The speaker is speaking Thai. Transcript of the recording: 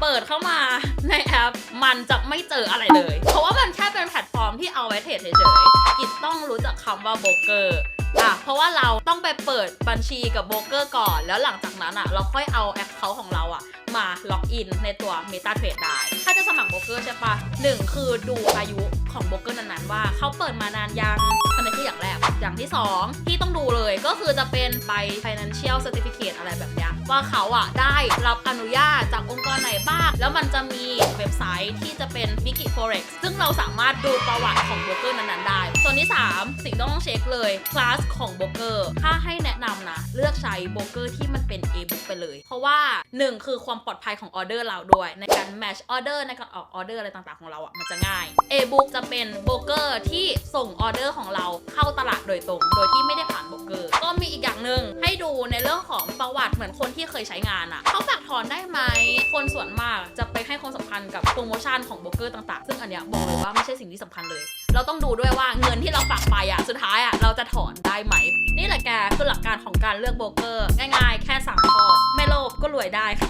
เปิดเข้ามาในแอป มันจะไม่เจออะไรเลย เพราะว่ามันแค่เป็นแพลตฟอร์มที่เอาไว้เทรดเฉยๆ กิจต้องรู้จักคำว่าโบรกเกอร์อะเพราะว่าเราต้องไปเปิดบัญชีกับโบรกเกอร์ก่อน แล้วหลังจากนั้นอะ เราค่อยเอาแอคเคาท์ของเราอะ มาล็อกอินในตัว MetaTrade ได้ ถ้าจะสมัครโบรกเกอร์ใช่ปะหนึ่งคือดูอายุของโบรกเกอร์นั้นๆว่าเขาเปิดมานานยัง อันนี้คืออย่างแรก อย่างที่ 2 ที่ต้องดูเลยก็คือจะเป็นใบ financial certificate อะไรแบบเนี้ยว่าเขาอะได้รับอนุญาต จากองค์กรไหนบ้าง แล้วมันจะมีเว็บไซต์ที่จะเป็น Wiki Forex ซึ่งเราสามารถดูประวัติของโบรกเกอร์นั้นๆได้ ส่วนที่ 3 สิ่งที่ต้องเช็คเลยคลาสของโบรกเกอร์ถ้าให้แนะนำนะ เลือกใช้โบรกเกอร์ที่มันเป็น e-book ไปเลย เพราะว่า 1 คือความปลอดภัยของออเดอร์เราด้วย ในการ match order ในการออกออเดอร์อะไรต่างๆของเราอะมันจะง่าย e-book จะเป็นโบรกเกอร์ที่ส่งออเดอร์ของเราเข้าตลาดโดยตรง โดยที่ไม่ได้ หนึ่งให้ดูในเรื่องของประวัติเหมือนคนที่เคยใช้งานอะเขาฝากถอนได้ไหมคนส่วนมากจะไปให้ความสำคัญกับโปรโมชั่นของโบรกเกอร์ต่างๆ ซึ่งอันเนี้ยบอกเลยว่าไม่ใช่สิ่งที่สำคัญเลย เราต้องดูด้วยว่าเงินที่เราฝากไปอะสุดท้ายอะเราจะถอนได้ไหม นี่แหละแกคือหลักการของการเลือกโบรกเกอร์ ง่ายๆ แค่สามข้อไม่โลภก็รวยได้ค่ะ